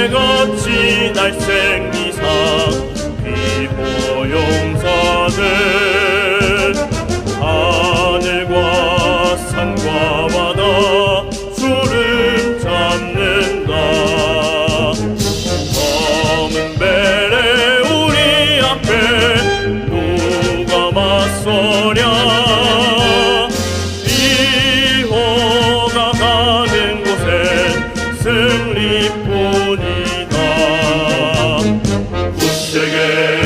해같이 날생 이상 비보 용사들 하늘과 산과 바다 주름 잡는다. 검은 배에 우리 앞에 누가 맞서랴 승리뿐이다. 구세계